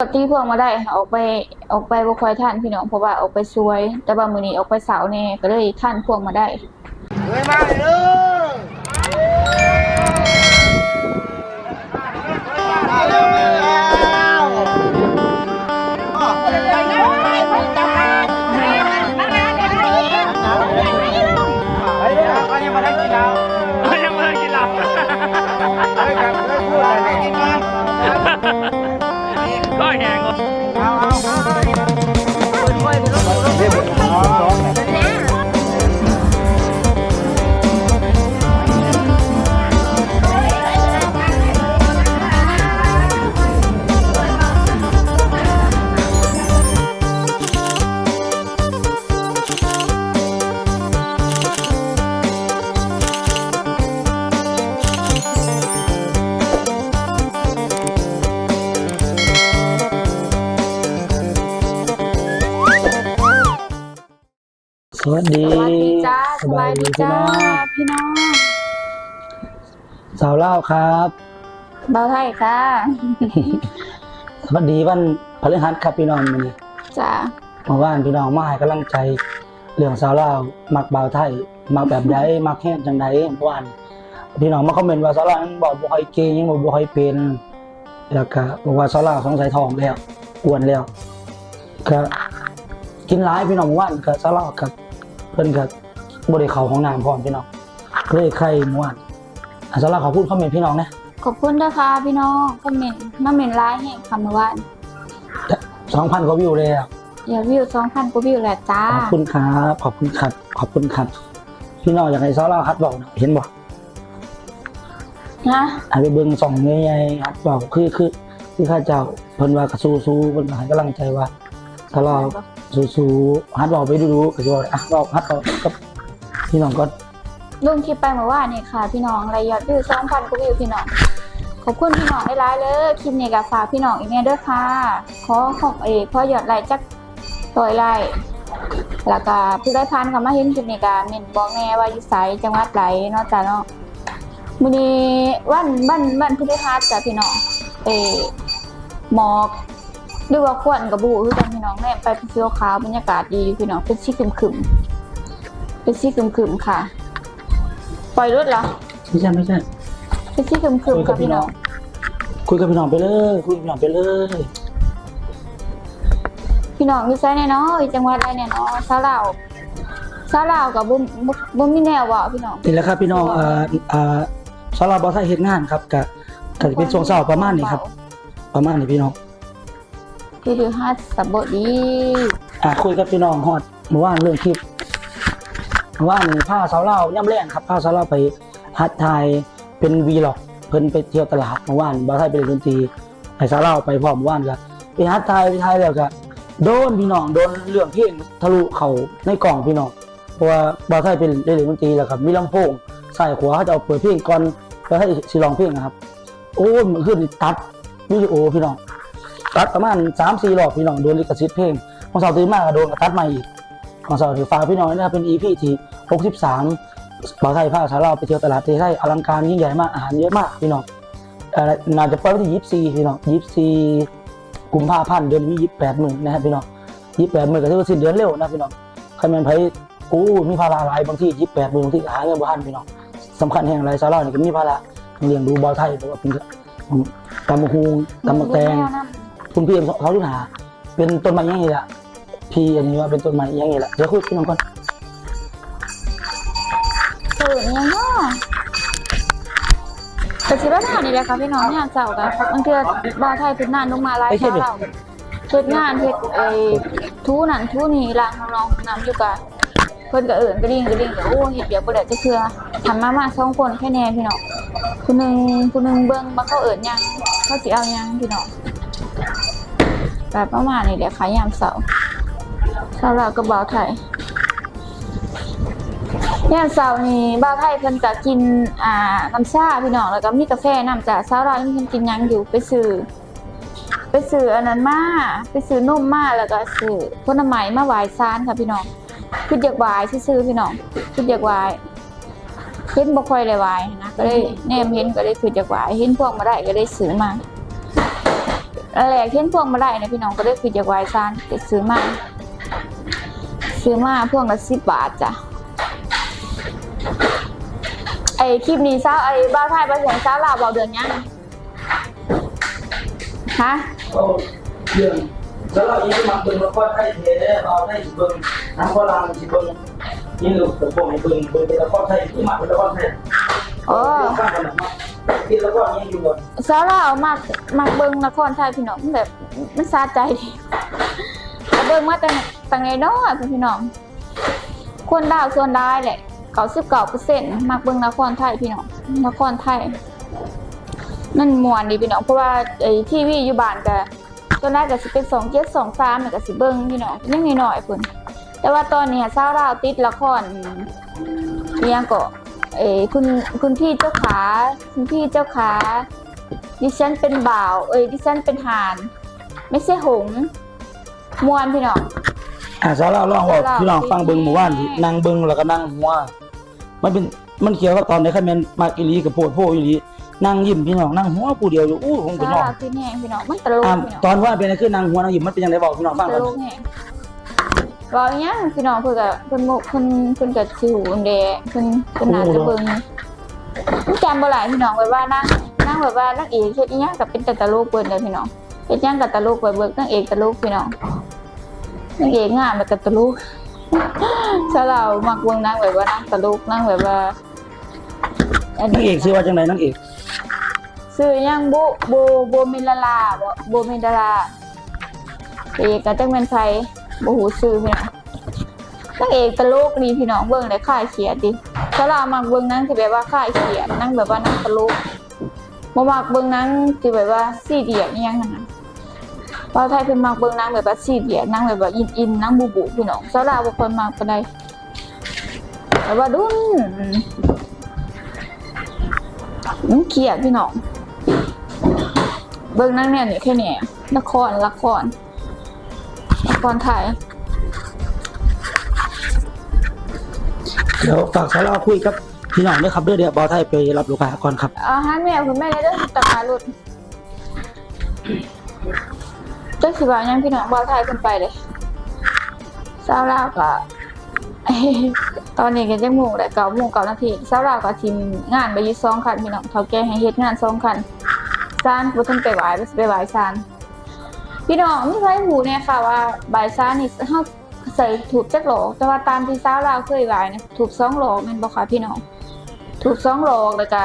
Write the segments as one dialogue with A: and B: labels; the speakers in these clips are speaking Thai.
A: ปกติพวงมาได้ค่ะออกไปออกไปบ่ค่อยท่านพี่น้องเพราะว่าออกไปช่วย แต่ว่ามื้อนี้ออกไปเสาเน่ก็เลยท่านพวงมาได้
B: เฮ้ยมาเลย เรีย
C: บ
B: ร้อย
D: วัสดี
A: สวัสดีจ้าสบายดีจ้า
D: พี่น้อง
A: พี่น้อง
D: สาวเล่าวครับ
A: เบาไทยค่ะ
D: สวัสดีวันพฤหัสครับพี่น้องมื้อนี้
A: จ้า
D: เมื่อวานพี่น้องมาให้กำลังใจเรื่องสาวเล่าวมักบ่าวไทยมักแบบใดมักแห้งจังใดเมื่อวานพี่น้องมาคอมเมนต์ว่าสาวเล่าวนั้นบอกบ่ค่อยเก่งยังบอกบ่ค่อยเป็นแล้วก็บอกว่าสาวเล่าวสงสัยท้องแล้วอ้วนแล้วก็กินหลายพี่น้องเมื่อวานก็สาวเล่าวกับเพิ่นก็บ่ได้เข้าห้องน้ำพร้อมพี่น้องเลยไข้เมื่อวานอะสาวเล่าวขอพูดคอมเมนต์พี่น้องนะ
A: ขอบคุณนะคะพี่น้องคอมเมนต์มาเมนต์ไลน์ให้คำว่า
D: สองพันกว่าวิวเลยอะ
A: อย่าวิว2,000กว่าวิวแหละจ้า
D: ขอบคุณครับขอบคุณครับขอบคุณครับพี่น้องอยากให้ซอเล่าฮัดบอกนะเห็นบอก
A: นะ
D: ไอ้ไปเบิ่งส่องเงยๆฮัดบอกคือคือคือข้าเจ้าเพิ่นว่ากระสู้สู้เพิ่นก็ให้กำลังใจว่า ซอเล่าสู้สู้ฮัดบอกไปดูๆก็สิว่าอะบอกฮัดบอกกับพี่น้องก็
A: ลงคลิปไปเมื่อวานนี่ค่ะ พี่น้องรายยอดวิว2,000กว่าวิวพี่น้องขอบคุณพี่น้องได้หลายเลยคลิปนี้ก็ฝากพี่น้องอีกแน่เด้อค่ะขอของเอขอยอดไลค์จักร้อยไลค์แล้วก็ผู้ได้พันเขามาเห็นคลิปนี้ก็เม่นบอกแน่ว่าอยู่ไสจังหวัดไหนเนาะจ้ะเนาะมื้อนี้วันวันวันพฤหัสจ้ะพี่น้องเออหมอก หรือว่าควันกับบูคือกันพี่น้องแม่ไปภูเขียวขาวบรรยากาศดีอยู่พี่น้องเป็นสีครึมๆเป็นสีครึมๆค่ะ ปล่อยรถเหรอ
D: ไม่ใช่ไม่ใช่
A: เป็นสีครึม
D: คุย
A: ๆ
D: กั
A: ค่ะ
D: บพี่
A: พี่
D: น้
A: น้
D: อ
A: องง
D: คุยกับพี่น้องไปเลยคุยกับพี่น้องไปเลย
A: พี่น้องอยู่ไสแน่เนาะอยู่จังหวัดใดแน่เนาะชาวลาวชาวลาวกับบ่บ่บ่มีแนวเว้าพี่น้อง
D: นี่แหละครับพี่น้องเอ่อเอ่อซอเล่าบ่ใช่เฮ็ดงานครับก็ก็จะเป็นช่วงเช้าประมาณนี้ครับ ประมาณนี้พี่น้อง
A: คือดูฮัดสบดี
D: อะคุยกับพี่น้องฮอดเมื่อวานเรื่องคลิปเมื่อวานนี่พาสาวเล่าวย่ำแรงครับพาสาวเล่าวไปฮัดไทยเป็นวีล็อกเพิ่นไปเที่ยวตลาดเมื่อวานบ่าวไทยไปเล่นดนตรีให้สาวเล่าวไปพร้อมเมื่อวานก็ไปฮัดไทยไปไทยแล้วก็โดนพี่น้องโดนเรื่องเพลงทะลุเข้าในกล่องพี่น้องเพราะว่าบ่าวไทยเป็นได้เล่นดนตรีแล้วครับมีลำโพงใส่ขวาเขาจะเอาเปิดเพลงก่อนแล้วให้สิร้องเพลงนะครับ โอ้มันขึ้นตัดวิดีโอพี่น้อง ตัดประมาณสามสี่รอบพี่น้องโดนลิขสิทธิ์เพลงของเสาร์ตื่นมากก็โดนกระตัดใหม่อีกของเสาร์ถือฟ้าพี่น้องนะครับเป็น EP ที่หกสิบสามบ่าวไทยผ้าสาเราไปเที่ยวตลาดเทไทยอลังการยิ่งใหญ่มากอาหารเยอะมากพี่น้องอน่าจะเปล่อยวันที่ยี่สิบสี่พี่น้องยี่สิบสี่กุมภาพันธ์เดือนนี้ยี่สิบแปดหมื่นนะครับพี่น้องยี่สิบแปดหมื่นก็ถือว่าสิ้นเดือนเร็วนะพี่น้องใครแมนไผโอ้มีภาระหลายบางที่ยี่สิบแปดหมื่นบางที่หาเงินบ้านพี่น้องสำคัญแห่งไรสาเราวนี่ยก็มีภาระเลี้ยงดูบ่าวไทยเพราะว่าเป็นตำมะฮุงตำมะแตง คุณพี่เขาลูกหาเป็นต้นไม้อยังไงล่ะพี่อันนี้ว่าเป็นต้นไม้อยังไงล่ะเดี๋ยวคุยพี่น้องก่อน
A: เกิดยังเนาะแต่สิว่าทานนี่แหละค่ะพี่น้องงานเจ้ากันบางเทื่อบ่าวไทยเพิ่นนานลงมาหลายครั้งแล้วเฮ็ดงานเฮ็ดไอ้ทูนั่นทูนี่ล้างน้องๆน้ำอยู่กันเพิ่นก็เอิ้นกระดิ่งกระดิ่งก็โอ้เฮ็ดเดี๋ยวบ่ได้จักเทื่อทำมามาสองคนแค่แน่พี่น้องผู้หนึงผู้หนึงเบิ่งบ่เขาเอิ้นหยังเขาสิเอาหยังพี่น้อง แบบประมาณนี้แหละค่ะยามเช้าเช้าแล้วก็บ่าวไทยเนี่ยเสาร์นี้บ้าวไทยเพิ่นก็กินอ่าน้ำชาพี่น้องแล้วก็มีกาแฟน้ำจ้ะเช้าเราเพิ่นกินยังอยู่ไปซื้อไปซื้ออันนั้นมาไปซื้อนมมาแล้วก็ซื้อผลไม้มาไหว้ซานค่ะพี่น้องคืออยากไหว้ซื่อพี่น้องคืออยากไหว้เห็นบ่ค่อยเลยไหว้นะก็เลยแนมเห็นก็เลยคืออยากไหว้เห็นพวกมาได้ก็เลยซื้อมา แหลกเห็นพวงมาลัยนะพี่น้องก็ได้คือจากวายซานไปซื้อมา ซื้อมาพวงละสิบบาทจ้ะไอคลิปนี้เศร้าไอบ้าไทยบ้าเสียงเศร้าลาวเบาเดือนยังฮะ
D: เอาเดืองแล้วเราอีกมาเบิ่งละครไทยเทเราได้สิเบิ่งน้ำฝรั่งสิเบิ่งยินลูกกับพวกให้เบิ่งเบิ่งเป็นละครไทยที่มาเป็นละครไทย
A: โอ้
D: ฟังกันนะมาที่ละครยังอยู่บ่
A: เศร้าลามากมากเบิ่งละครไทยพี่น้องมันแบบมันซาใจดีเบิ่งมาแต่ตั้งไงน้อยพี่น้อง คนดาวส่วนได้แหละเก้าสิบเก้าเปอร์เซ็นต์มักเบิ่งละครไทยพี่น้องละครไทยมันม่วนดีพี่น้องเพราะว่าไอ้ทีวีอยู่บ้านก็ตอนแรกก็สิเป็นสองเจ็ดสองสามก็สิเบิ่งพี่น้องยังไงหน้อยๆพุ่นแต่ว่าตอนนี้สาวดาติดละครเรียงก็ เอ้คุณคุณพี่เจ้าขาคุณพี่เจ้าขาดิฉันเป็นบ่าว เอ้ยดิฉันเป็นห่าน ไม่ใช่หงส์ม่วนพี่น้อง
D: อ่าสาวเราลองบอก
A: สาวเรา
D: พี่น้องฟังเบิ่งเมื่อวานที่นั่งเบิ่งแล้วก็นั่งหัว มันเป็นมันเกี่ยวกับตอนในคันแม่นมากอีหลีกับโพดโพอีหลีนั่งยิ้มพี่น้องนั่งหัวผู้เดียวอยู่อู้ผมพี่
A: สาว
D: น้อง
A: ดาวคือแห้งพี่น้องมันตลก
D: อ่า
A: พี่น้อง
D: ตอนว่าเป็นอะไรคือนั่งหัวนั่งยิ้มมันเป็นยังไงบอกพี่น้องฟัง
A: ต
D: ก่อน
A: ลกแห้ง บอกอย่างเงี้ยพี่น้องเพิ่นก็เพิ่นโมเพิ่นเพิ่นก็สิหูอันเดะเพิ่นเพิ่นน่าจะเบิ่งมันจำบ่หลายพี่น้องไว้ว่านั่งนั่งแบบว่านางเอกเฮ็ดอีหยังก็เป็นแต่ตลกเพิ่นเด้อพี่น้องเฮ็ดหยังก็ตลกไปเบิกนางเอกตลกพี่น้องนางเอกงามแล้วก็ตลกถ้าเรามักเบิ่งนางแบบว่านางตลกนางแบบว่าอั
D: นางเอกชื่อว่าจังไดนางเอก
A: ซื้อหยังโบโบโบเมลาลาบ่โบเมลาลาเอกก็จังแม่นไผ บ่ฮู้ชื่อพี่น้องนางเอกตลกนี่พี่น้องเบิ่งได้ค่ายเขียดดิถ้าเรามักเบิ่งนั่งที่แบบว่าค่ายเขียดนั่งแบบว่านั่งตลกบ่มักเบิ่งนั่งที่แบบว่าซีเดียดอีหยังหั่นะเราไทยเพิ่นมักเบิ่งนั่งแบบว่าซีเดียดนั่งแบบว่าอินๆหนังบูบูพี่น้องสลาวบ่ค่อยมักปานใดแต่ว่าดุนมันเครียดพี่น้องเบิ่งนั่งแนวนี้แค่นี้ละครละคร ละครไทย
D: เดี๋ยวฝากสาวเราคุยกับพี่น้องด้วยครับเด้อเดี๋ยวบอไทยไปรับลูกค้าก่อนครับ
A: อาหารแมวคุณแม่ในเรื่องตะการหลุดเจ้าสิบายังพี่น้องบ่าวไทยขึ้นไปเลยสาวลาวก็ ตอนนี้ก็ยังโมงแต่เก้าโมงเก้านาทีสาวลาวก็ทีมงานไปอยึดสองคันพี่น้องเขาแก้ให้เฮ็ดงานสองคันซานบ่ทันไปไหวายไปไหวายซาน พี่น้องมีใครหูเนี่ยค่ะว่าบ่ายซานี่เฮาใส่ถูกจักโหลแต่ว่าตามที่สาวลาวเคยไหวายนะถูกสองโหลแม่นบ่ค่ะพี่น้องถูกสองโหลแล้วก็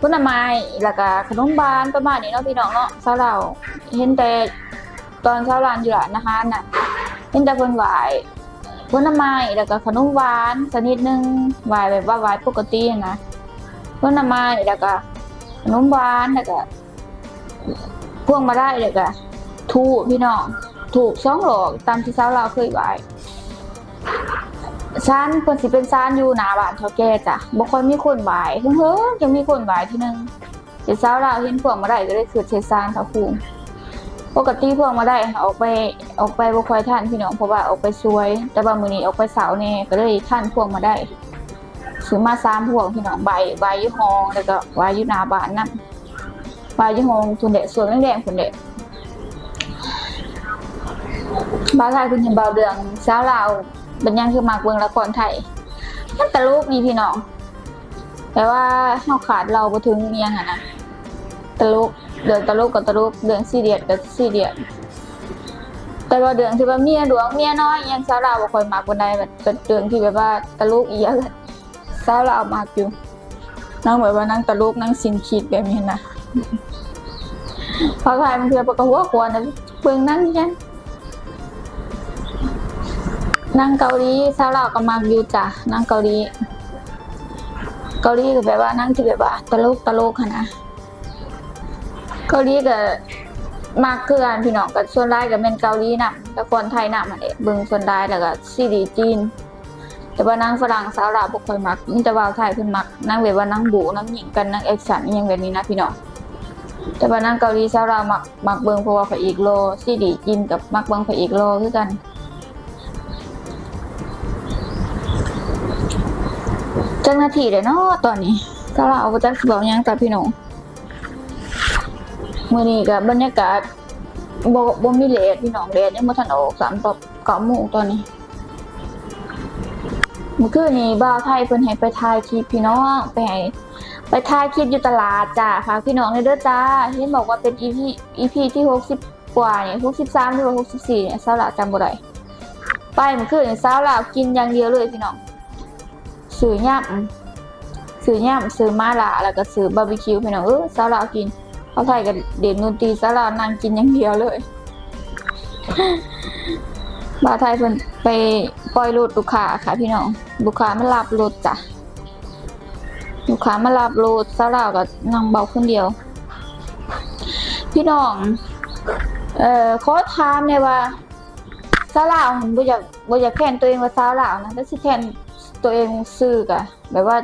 A: ผลไม้แล้วก็ขนมบานประมาณนี้เนาะพี่น้องเนาะสาวเราเห็นแต่ตอนสาวรานอยู่ร้านอาหารน่ะเห็นแต่เพิ่นไหวายผลไม้แล้วก็ขนมหวานสกนิดนึงไหวายแบบว่าไหวายปกตินะผลไม้แล้วก็ขนมหวานแล้วก็พวงมาได้แล้วก็ ถูกพี่น้อง ถูกสองหลอกตามที่สาวเราเคยไหวายซานเพิ่นสิเป็นซานอยู่หน้าบ้านเฒ่าแก่จ้ะบ่ค่อยมีคนบายเพิ่งเฮ้อยังมีคนบายทีนึงเดี๋ยวเช้าเราเห็นพวกมาได้ก็เลยคือเชซานเฒ่าคูงปกติพวกมาได้ออกไปออกไปบ่ค่อยทันพี่น้องเพราะว่าออกไปซวย แต่ว่ามื้อนี้ออกไปเสาร์แน่ก็เลยทันพวกมาได้ซื้อมาสามพวงพี่น้องใบใบอยู่ห้องแล้วก็ใบอยู่หน้าบ้านนั่นใบอยู่ห้องทุนเดะส่วนแดงๆพุ่นเดะ บ้านลายคุณเห็นบาเดืองเช้าลาวเป็นยังคือมากเบิ่งละครไทยมันตลกนี่พี่น้อง แต่ว่าเฮาขาดเราบ่ถึงเมียงอะนะตลกเดืองตลกกับตลกเดืองซีเรียสกับซีเรียสแต่ว่าเดืองที่ว่าเมียหลวงเมียน้อยยังสาวลาวบ่ค่อยมักปานใดแบบเป็นเดืองที่แบบว่าตลกอีหยังสาวลาวมักอยู่นางแบบว่านางตลกนางสินคิดแบบนี้นะพอไทยมันคือปกหัวควรนะเบิ่งนางยัง นางเกาหลีสาวลาก็มักอยู่จ้ะนางเกาหลีเกาหลีก็แบบว่านั่งที่แบบว่าตลกตลกค่ะนะเกาหลีก็มักคือกันพี่น้องก็ส่วนรายก็เป็นเกาหลีนำแต่คนไทยนำอันนี้เบิ่งส่วนรายแล้วก็ซีรีจีน แต่ว่านางฝรั่งสาวลาวบ่ค่อยมักมีแต่ว่าไทยเพิ่นมักนางแบบว่านางบูนางหญิงกันนางแอคชั่นอหยังแบบนี้นะพี่น้องแต่ว่านางเกาหลีสาวลาวมักมักเบิ่งเพราะว่าพระเอกโลซีรีจีนกับมักเบิ่งพระเอกโลคือกัน จังนาทีเลยเนาะตอนนี้ถ้าเราเอาจักบอกยังกับพี่น้องมื้อนี้ก็บบรรยากาศบ่บ่มีเลทพี่น้องเลทยังบ่ทันออกสามต่อเกาโมงตอนนี้เมื่อคืนนี้บ่าวไทยเพิ่นให้ไปถ่ายคลิปพี่น้องไปให้ไปถ่ายคลิปอยู่ตลาดจ้าฝากพี่น้องเลยเด้อจ้าเห็นบอกว่าเป็น EP EP ที่60กว่าเนี่ย63หรือว่า64เนี่ยสาวลาจำบ่ได้ไปเมื่อคืนนี้สาวลากินอย่างเดียวเลยพี่น้อง ซื้อย่ำซื้อย่ำซื้อมาลาแล้วก็ซื้อบาร์บีคิวพี่น้องเออสาลากินเขาไทยกับเด่นดนตรีสลานางกินอย่างเดียวเลยบาไทยเพิ่นไปปล่อยรถลูกค้าค่ะพี่น้องลูกค้ามารับรถจ้ะลูกค้ามารับรถสลากับนางเบาคนเดียว พี่น้องเอ่อขอถามเนี่ยว่าสาลาผมบ่อยากบ่อยากแทนตัวเองว่าสาลานะแต่สิแทน ตัวเองซื้อกะแบบว่า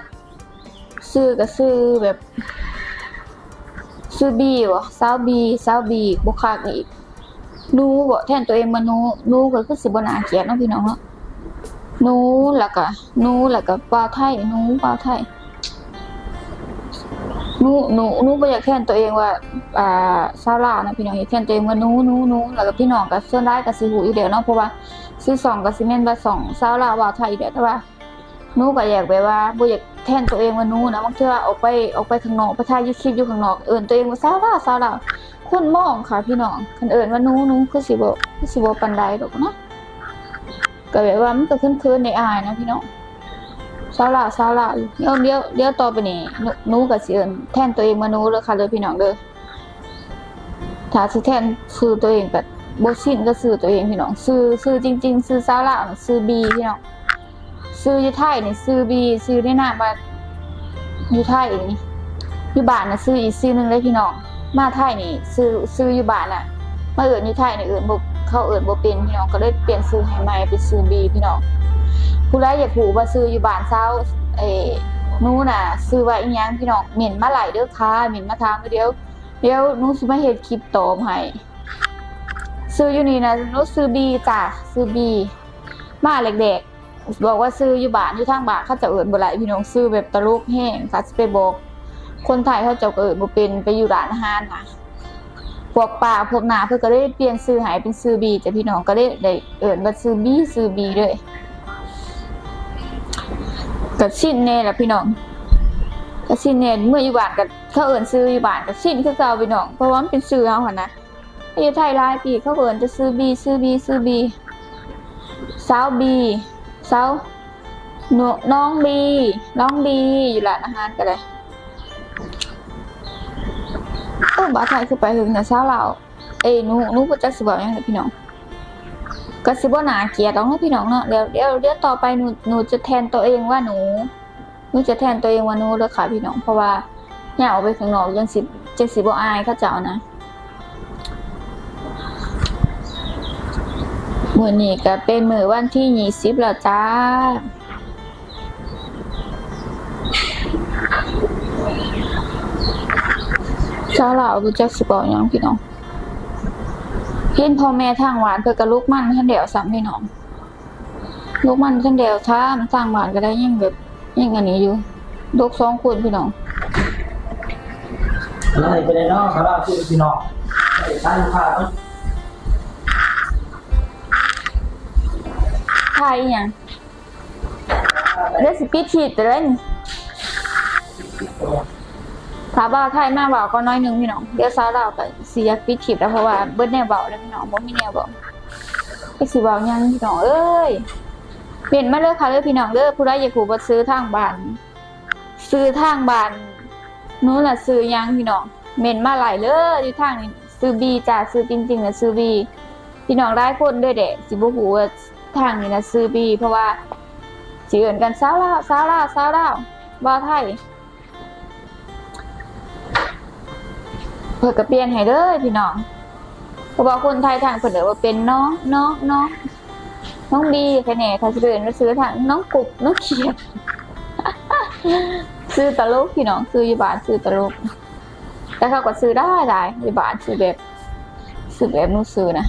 A: ซื้อก็ซื้อแบบ ซื้อบีวะซาวบีซาวบีบุคักอีกนูบ่แทนตัวเองมานูนูก็คือสิบนาเกียดเนาะพี่น้องเนาะนูแล้วก็หนูแล้วก็ปลาไทยนูปลาไทยนูหนูหนูบ่อยากแทนตัวเองว่า อ่าซาวลานะพี่น้องอยากแทนตัวเองว่านูนูนูแล้วก็พี่น้องก็ส่วนได้ก็สิฮู้อยู่เดียวเนาะเพราะว่าซื้อสองก็สิแม่นว่าสองซาวลาว่าไทยอยู่เดียวแต่ว่า หนูก็อยากแบบว่าบ่อยากแทนตัวเองว่าหนูนะบางเทื่อออกไปออกไปข้างนอกไปถ่ายอยู่คลิปอยู่ข้างนอกเอิ้นตัวเองว่าซาลาซาลาวคนมองค่ะพี่น้องคันเอิ้นว่าหนูหนูคือสิบ่คือสิบ่ปานใดดอกเนาะก็แบบว่ามันก็คืนๆในอายนะพี่น้องซาลาซาลาเดี๋ยวเดี๋ยวเดี๋ยวต่อไปนี้หนูหนูก็สิเอิ้นแทนตัวเองว่าหนูเลยค่ะเด้อพี่น้องเด้อถ้าสิแทนชื่อตัวเองก็บ่ชินก็ชื่อตัวเองพี่น้องชื่อชื่อจริงๆชื่อซาลาวน่ะชื่อบีพี่น้อง ชื่ออยู่ไทยนี่ชื่อบีชื่อในนามว่าอยู่ไทยนี่อยู่บ้านน่ะซื้ออีกซื้อหนึงเลยพี่น้องมาไทยนี่ซื้อซื้ออยู่บ้านน่ะมาเอิ้นอยู่ไทยนี่เอิ้นบ่เขาเอิ้นบ่เป็นพี่น้องก็เลยเปลี่ยนซื้อให้ใหม่เป็นซื้อบีพี่น้องผู้ใดอยากรู้ว่าซื้ออยู่บ้านเซาเอ้นู้น่ะ ซื้อไว้อีหยังพี่น้องเหม็นมาหลเด้อค่ะเหม็นมาถามเดี๋ยว เดี๋ยวนูสิมาเฮ็ดคลิปตอบให้ซื้ออยู่นี่นะนู้ซื้อบีจ้ะซื้อบีมาเด็กๆ บอกว่าซื้ออยู่บ้านอยู่ทางบ้านเขาจะเอิ้นบ่หลายพี่น้องซื้อแบบตลกแห้งค่ะไปบอก คนไทยเขาจะเอิ้นบ่เป็นไปอยู่ร้านอาหารน่ะพวกป่าพวกนาเพิ่นก็ได้เปลี่ยนชื่อให้เป็นชื่อบีจ้ะพี่น้องก็ได้ได้เอิ้นว่าชื่อบีชื่อบีเลยก็สิ้นแน่ละพี่น้องก็สิ้นแน่เมื่ออยู่บ้านก็เขาเอิ้นชื่ออยู่บ้านก็สิ้นคือเก่าพี่น้องเพราะว่ามันเป็นชื่อเฮาหันนะอยู่ไทยหลายปีเขาเอิ้นจะชื่อบีชื่อบีชื่อบีสาวบี สาหนูน้องบี น้องบีอยู่ร้านอาหารกันเลยโอ้บาไทยคือไปถึงแต่เช้าเราเอ้ยหนูหนูก็จะสิบอกยังไงพี่น้องก็สิบ่น่าเกลียดหรอกเนะพี่น้องเนาะเดี๋ยวเดี๋ยวเดี๋ยวต่อไปหนูหนูจะแทนตัวเองว่าหนูหนูจะแทนตัวเองว่าหนูเลยค่ะพี่น้องเพราะว่าเนี่ยออกไปข้างนอกยังสิจะสิบ่อายเขาเจ้านะ มื้อนี้ก็เป็นมือวันที่ยี่สิบแล้วจ้าเช้าเรารู้จักสิบอกหยังพี่น้องเห็นพ่อแม่ทางหวานเพื่อกับลูกมันท่านเดียวสามพี่น้อง ลูกมันท่านเดียวถ้ามันสร้างหวานก็ได้ยิ่งแบบยิ่งอันนี้อยู่ลูกสองคนพี่น้อง
D: แล้วไปในนอกสำหรับพี่น้องไอ้ท่านลูกค้า เนาะ
A: ไทยอหย่างเรซิปีทีแต่เล่นถาบ่าวไทยมาเบาก็น้อยหนึงพี่น้องเดี๋ยวซาวเราก็สิอยากปิดคลิปแล้วเพราะว่าเบิดแนวเบาแล้วพี่น้องบ่มีแนวเบาไปสิเบาหยังพี่น้องเอ้ยเปลี่ยนมาเลยค่ะเลยพี่น้องเด้อผู้ใดอยากรู้ว่าซื้อทางบ้านซื้อทางบ้านนู้นน่ะซื้อยังพี่น้องเมนมาหลายเลยอยู่ทางนี้ซื้อบีจ้าซื้อจริงๆน่ะซื้อบีพี่น้องได้คนด้วยเด้สิบ่ฮู้ว่า ทางนี้นะซื้อบีเพราะว่าสิเอินกันสาวลาวสาวลาวสาวลาวบ่าวไทยเพิ่นก็เปลี่ยนให้เด้อพี่น้องเพราะว่าคนไทยทางเพิ่นเอิ้นว่าเป็นน้องน้องน้องน้องดีแค่นี้ถ้าสิเอิ้นว่าซื้อทางน้องกุบน้องเขียดซื้อตลกพี่น้องซื้ออยู่บ้านซื้อตลกแต่เขาก็ซื้อได้ได้อยู่บ้านซื้อแบบซื้อแบบนู้ซื้อนะ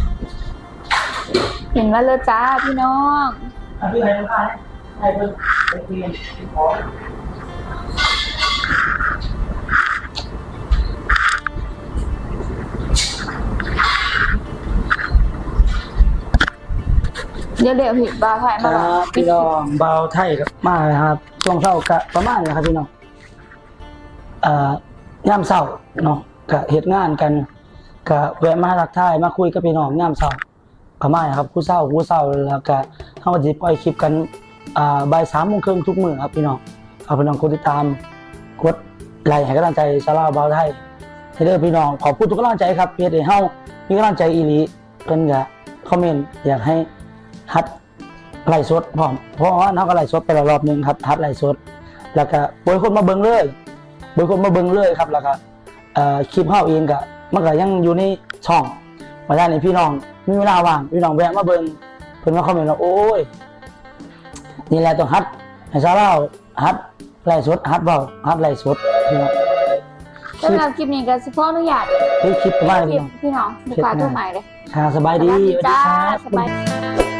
A: เห็นว่าเลยจ้าพี่น้อง
D: อะพี่ให้ลูกค้าเนี่ยให้เพิ่นไปเปลี่ยนของ
A: เดี๋ยวเดี๋ยวผิดบาไผ่
D: ค
A: มา
D: รับ
A: ปิ
D: พี่
A: ด
D: น้องเบาไทยกับมาเลยครับช่วงเช้ากะประมาณนี้ครับพี่น้องเอ่อย่ำเช้าเนาะกะเหตุงานกันกะแวะมาทักทายมาคุยกับพี่น้องย่ำเช้า ประมาครับผู้เศร้าผู้เศร้าแล้วก็เฮาสิปล่อยคลิปกันอ่าบ่ายสามโมงครึ่งทุกมื้อครับพี่น้องเอาพี่น้องกดติดตามกดไลค์ให้กำลังใจชาลาวเบาวไทยให้เด้อพี่น้องขอบคุณทุกกำลังใจครับเฮ็ดให้เฮามีกำลังใจอีหลีเพิ่นก็คอมเมนต์อยากให้ฮัดไล่สดพร้อมเพราะว่าน้าก็ไล่สดไปแล้วรอบหนึงครับทัดไล่สด แล้วก็บอยคนมาเบิ่งเลยบอยคนมาเบิ่งเลยครับแล้วก็เอ่อคลิปเฮาเองก็มันก็ยังอยู่ในช่อง มาด้านนี้พี่น้องมีเวลาว่างพี่น้องแวะมาเบิ่งเพิ่นมาคอมเมนต์ว่าโอ้ยนี่แหละต้องฮัดให้ชาวเราฮัดไล่สดฮัดเบาฮัดไล่สดพี่น้องคลิ
A: สำ
D: ป
A: หรับคลิปนี้ก็สิขออนุญาต
D: เฮ้ยคลิปประมาณ
A: คลิ
D: นี้
A: ป
D: พี่น้อง
A: พี่น้องลูกค้าทั่วใหม่เลย
D: ค่ะสบายดี
A: สวัสดี
D: สวัสดี
A: จ้า
D: ครับ
A: สบาย